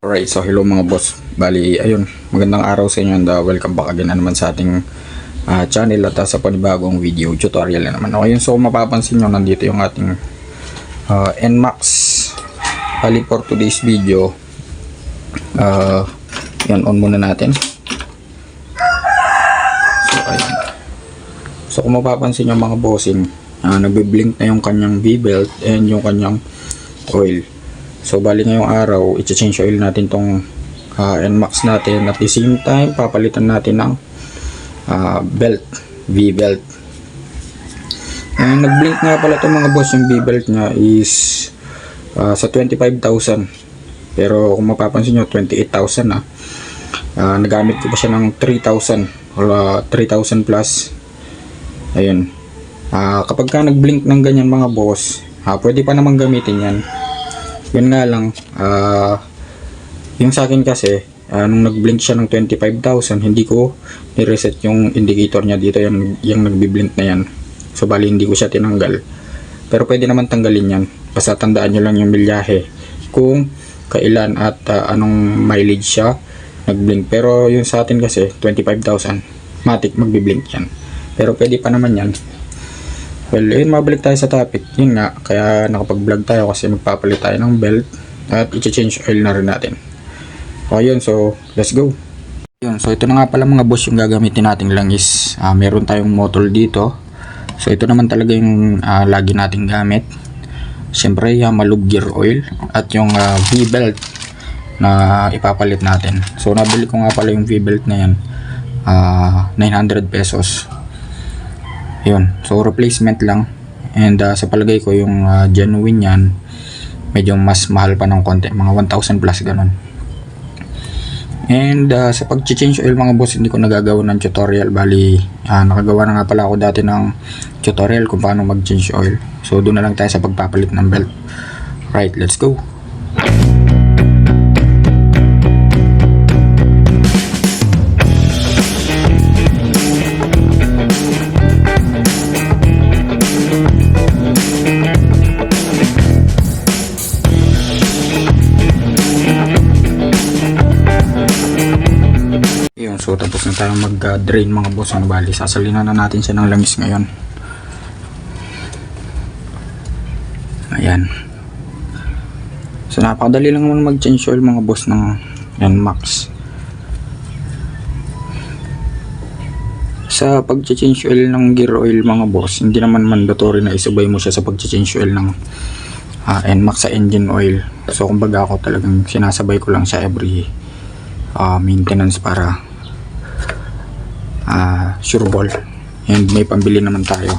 Alright, so hello mga boss. Bali, ayun, magandang araw sa inyo and uh, welcome back again na naman sa ating uh, channel at uh, sa panibagong video tutorial na naman. Okay, so mapapansin nyo, nandito yung ating uh, NMAX. Bali, for today's video, uh, yan, on muna natin. So, ayun. So, kung mapapansin nyo mga bossing, uh, nagbe-blink na yung kanyang V-belt and yung kanyang oil. So bali ngayong araw, i-change oil natin tong uh, NMAX natin at the same time papalitan natin ng ah, belt, V-belt. And nag-blink nga pala itong mga boss yung V-belt niya is ah, sa 25,000. Pero kung mapapansin nyo, 28,000 na. Ah, nagamit ko pa siya ng 3,000 or ah, 3,000 plus. Ayun. Ah, kapag ka nag-blink ng ganyan mga boss, ah, pwede pa namang gamitin yan yun nga lang ah yung sa akin kasi ah, nung nag-blink siya ng 25,000 hindi ko ni-reset yung indicator niya dito yung, yung nagbi-blink na yan. So bali hindi ko siya tinanggal. Pero pwede naman tanggalin yan. Basta tandaan nyo lang yung milyahe kung kailan at ah, anong mileage siya nag-blink. Pero yung sa atin kasi 25,000 matic magbi-blink yan. Pero pwede pa naman yan Well, yun, mabalik tayo sa topic. Yun nga, kaya nakapag-vlog tayo kasi magpapalit tayo ng belt at i-change oil na rin natin. O yun, so let's go. Yun, so ito na nga pala mga boss yung gagamitin nating langis. Ah, meron tayong motor dito. So ito naman talaga yung ah, lagi nating gamit. Siyempre, Yamalub gear oil at yung ah, V-belt na ipapalit natin. So nabili ko nga pala yung V-belt na yan. ah 900 pesos. Yun. So, replacement lang. And uh, sa palagay ko, yung uh, genuine yan, medyo mas mahal pa ng konti. Mga 1,000 plus ganun. And uh, sa pag-change oil mga boss, hindi ko nagagawa ng tutorial. Bali, uh, nakagawa na nga pala ako dati ng tutorial kung paano mag-change oil. So, doon na lang tayo sa pagpapalit ng belt. Right, let's go. So tapos na tayong mag-drain mga boss. Ano bali, sasalinan na natin siya ng langis ngayon. Ayan. So napakadali lang naman mag-change oil mga boss ng NMAX. Sa pag-change oil ng gear oil mga boss, hindi naman mandatory na isubay mo siya sa pag-change oil ng ah, NMAX sa engine oil. So kumbaga ako talagang sinasabay ko lang siya every ah, maintenance para ah sure and may pambili naman tayo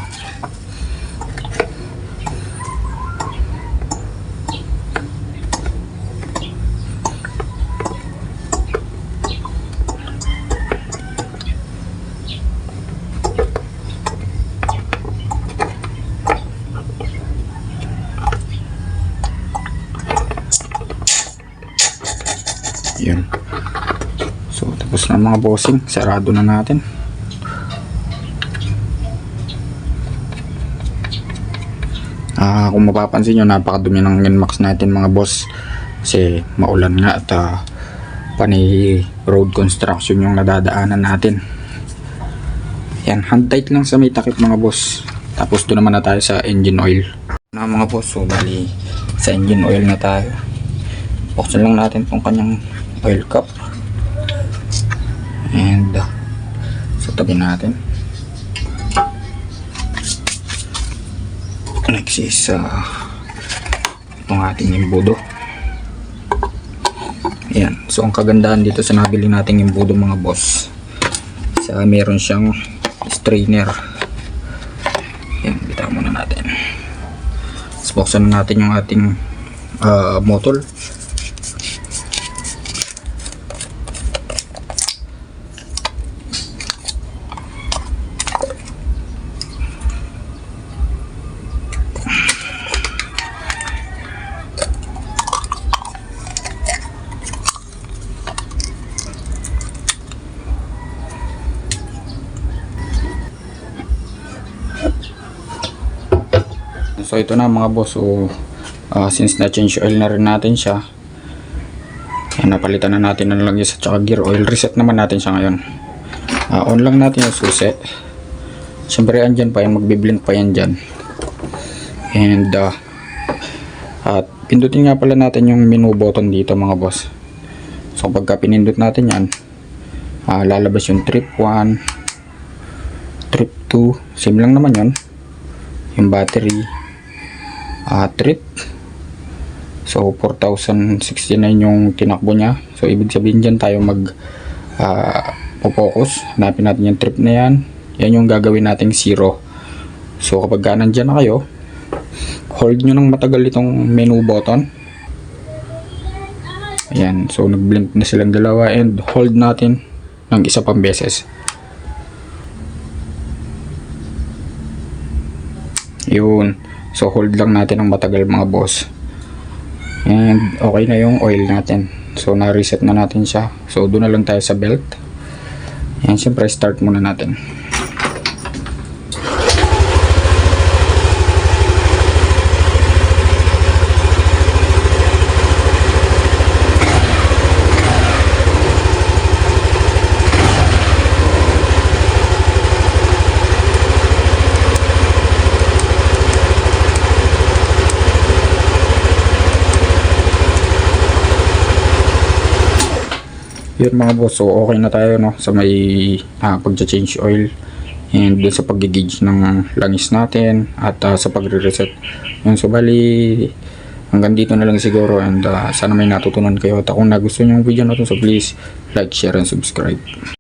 yun So, tapos na mga bossing. Sarado na natin. Ah, kung mapapansin nyo, napakadumi ng Nmax natin mga boss. Kasi maulan nga at ah, panay road construction yung nadadaanan natin. Yan, hand tight lang sa may takip mga boss. Tapos doon naman na tayo sa engine oil. Na mga boss, so bali sa engine oil na tayo. Buksan lang natin tong kanyang oil cup. And uh, so tabi natin. Next is uh, itong ating imbudo. Ayan. So ang kagandahan dito sa nabili nating imbudo mga boss. Sa meron siyang strainer. Ayan, bitaw muna natin. Tapos natin yung ating uh, motor. So ito na mga boss. So uh, since na change oil na rin natin siya. Yan, napalitan na natin ng langis at saka gear oil. Reset naman natin siya ngayon. Ah, on lang natin yung susi. Siyempre, andyan pa yan. Magbiblink pa yan dyan. And, ah, at pindutin nga pala natin yung menu button dito mga boss. So, pagka pinindot natin yan, ah, lalabas yung trip 1, trip 2, same lang naman yon yung battery, ah, trip, So 4069 yung tinakbo niya. So ibig sabihin diyan tayo mag ah, focus. Hanapin natin yung trip na yan. Yan yung gagawin nating zero. So kapag ka nandyan na kayo, hold nyo ng matagal itong menu button. Ayan. So nag-blink na silang dalawa and hold natin ng isa pang beses. Yun. So hold lang natin ng matagal mga boss. And okay na yung oil natin. So na-reset na natin siya. So doon na lang tayo sa belt. Yan, siyempre start muna natin. Yun mga boss, so okay na tayo no sa may ah, pag-change oil and dun sa pag-gauge ng langis natin at ah, sa pagre-reset. Yun, so bali hanggang dito na lang siguro and ah, sana may natutunan kayo at kung nagustuhan yung video na to so please like, share and subscribe.